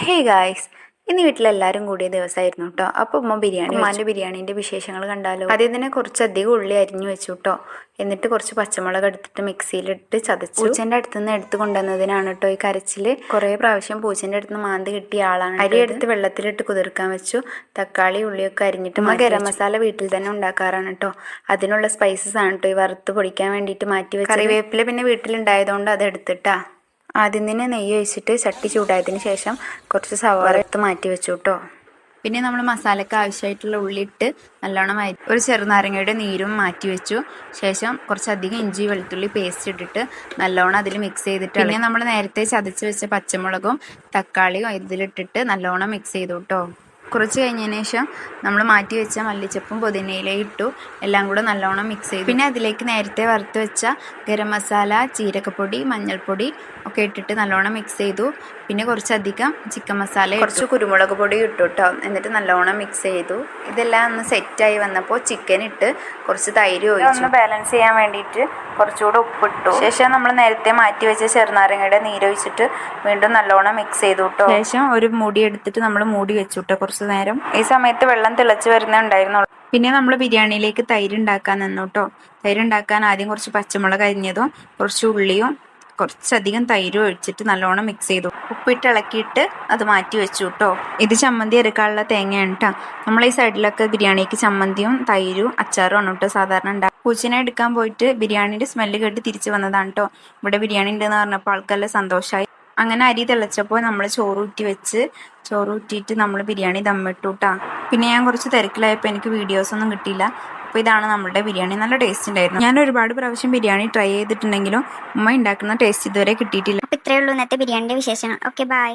Hey guys ഇന്ന് വീട്ടിലെല്ലാവരും കൂടിയ ദിവസമായിരുന്നു കേട്ടോ അപ്പോൾ ഉമ്മ ബിരിയാണി ഉമ്മാന്റെ ബിരിയാണീന്റെ വിശേഷങ്ങൾ കണ്ടാലോ? ആദ്യം തന്നെ കുറച്ചധികം ഉള്ളി അരിഞ്ഞു വെച്ചു കേട്ടോ എന്നിട്ട് കുറച്ച് പച്ചമുളക് എടുത്തിട്ട് മിക്സിയിലിട്ട് ചതച്ചു. പൂച്ചേന്റെ അടുത്ത് നിന്ന് എടുത്ത് കൊണ്ടുവന്നതിനാണ് കേട്ടോ ഈ കരച്ചിൽ കുറേ പ്രാവശ്യം പൂച്ചേന്റെ അടുത്ത് നിന്ന് മാന്തി കിട്ടിയ ആളാണ് അരി എടുത്ത് വെള്ളത്തിലിട്ട് കുതിർക്കാൻ വെച്ചു. തക്കാളി ഉള്ളിയൊക്കെ അരിഞ്ഞിട്ട് ആ ഗരം മസാല വീട്ടിൽ തന്നെ ഉണ്ടാക്കാറാണ് കേട്ടോ അതിനുള്ള സ്പൈസസ് ആണ് കേട്ടോ ഈ വറുത്ത് പൊടിക്കാൻ വേണ്ടിയിട്ട് മാറ്റി വെച്ചു കറിവേപ്പില പിന്നെ വീട്ടിലുണ്ടായതുകൊണ്ട് അത് എടുത്തിട്ടാ. ആദ്യം തന്നെ നെയ്യ് ഒഴിച്ചിട്ട് ചട്ടി ചൂടായതിന് ശേഷം കുറച്ച് സവാള എടുത്ത് മാറ്റി വെച്ചു കേട്ടോ പിന്നെ നമ്മൾ മസാലയ്ക്ക് ആവശ്യമായിട്ടുള്ള ഉള്ളി ഇട്ട് നല്ലോണം വഴ ഒരു ചെറുനാരങ്ങയുടെ നീരും മാറ്റി വെച്ചു. ശേഷം കുറച്ചധികം ഇഞ്ചി വെളുത്തുള്ളി പേസ്റ്റ് ഇട്ടിട്ട് നല്ലോണം അതിൽ മിക്സ് ചെയ്തിട്ട് പിന്നെ നമ്മൾ നേരത്തെ ചതച്ച് വെച്ച പച്ചമുളകും തക്കാളിയും ഇതിലിട്ടിട്ട് നല്ലോണം മിക്സ് ചെയ്തു കേട്ടോ കുറച്ച് കഴിഞ്ഞതിന് ശേഷം നമ്മൾ മാറ്റി വെച്ച മല്ലിച്ചപ്പും പുതിനയിലയും ഇട്ടു. എല്ലാം കൂടെ നല്ലോണം മിക്സ് ചെയ്തു. പിന്നെ അതിലേക്ക് നേരത്തെ വറുത്ത് വെച്ച ഗരം മസാല ജീരകപ്പൊടി മഞ്ഞൾപ്പൊടി ഒക്കെ ഇട്ടിട്ട് നല്ലോണം മിക്സ് ചെയ്തു. പിന്നെ കുറച്ചധികം ചിക്കൻ മസാല കുറച്ച് കുരുമുളക് പൊടി ഇട്ടു കേട്ടോ എന്നിട്ട് നല്ലോണം മിക്സ് ചെയ്തു. ഇതെല്ലാം ഒന്ന് സെറ്റായി വന്നപ്പോൾ ചിക്കൻ ഇട്ട് കുറച്ച് തൈര് ഒഴിച്ചു. ഒന്ന് ബാലൻസ് ചെയ്യാൻ വേണ്ടിയിട്ട് കുറച്ചുകൂടെ ഉപ്പിട്ടു. ശേഷം നമ്മൾ നേരത്തെ മാറ്റി വെച്ച ചെറുനാരങ്ങയുടെ നീരൊഴിച്ചിട്ട് വീണ്ടും നല്ലോണം മിക്സ് ചെയ്തു കേട്ടോ ശേഷം ഒരു മുടി എടുത്തിട്ട് നമ്മൾ മൂടി വെച്ചു കേട്ടോ കുറച്ച് നേരം. ഈ സമയത്ത് വെള്ളം തിളച്ച് വരുന്നേ ഉണ്ടായിരുന്നുള്ളൂ. പിന്നെ നമ്മൾ ബിരിയാണിയിലേക്ക് തൈര് ഉണ്ടാക്കാൻ നിന്നു കേട്ടോ തൈര് ഉണ്ടാക്കാൻ ആദ്യം കുറച്ച് പച്ചമുളക് അരിഞ്ഞതും കുറച്ച് ഉള്ളിയും കുറച്ചധികം തൈരും ഒഴിച്ചിട്ട് നല്ലോണം മിക്സ് ചെയ്തു. ഉപ്പിട്ട് ഇളക്കിയിട്ട് അത് മാറ്റി വെച്ചു കേട്ടോ ഇത് ചമ്മന്തി അരക്കാനുള്ള തേങ്ങയാണ് കേട്ടോ നമ്മൾ ഈ സൈഡിലൊക്കെ ബിരിയാണിക്ക് ചമ്മന്തിയും തൈരും അച്ചാറും ആണ് കേട്ടോ സാധാരണ ഉണ്ടാകും പൂച്ചനെ എടുക്കാൻ പോയിട്ട് ബിരിയാണിയുടെ സ്മെല്ല് കേട്ട് തിരിച്ചു വന്നതാണ് കേട്ടോ ഇവിടെ ബിരിയാണി ഉണ്ടെന്ന് പറഞ്ഞപ്പോൾ ആൾക്കെല്ലാം സന്തോഷമായി അങ്ങനെ അരി തിളച്ചപ്പോൾ നമ്മൾ ചോറ് ഊറ്റി വെച്ച് ചോറ് ഊറ്റിയിട്ട് നമ്മൾ ബിരിയാണി ദമ്മിട്ടുട്ടാ പിന്നെ ഞാൻ കുറച്ച് തിരക്കിലായപ്പോൾ എനിക്ക് വീഡിയോസ് ഒന്നും കിട്ടിയില്ല. അപ്പോൾ ഇതാണ് നമ്മുടെ ബിരിയാണി. നല്ല ടേസ്റ്റ് ഉണ്ടായിരുന്നു ഞാൻ ഒരുപാട് പ്രാവശ്യം ബിരിയാണി ട്രൈ ചെയ്തിട്ടുണ്ടെങ്കിലും ഉമ്മ ഉണ്ടാക്കുന്ന ടേസ്റ്റ് ഇതുവരെ കിട്ടിയിട്ടില്ല. അപ്പോൾ ഇത്രയേ ഉള്ളൂ ഇന്നത്തെ ബിരിയാണിയുടെ വിശേഷങ്ങൾ. Okay bye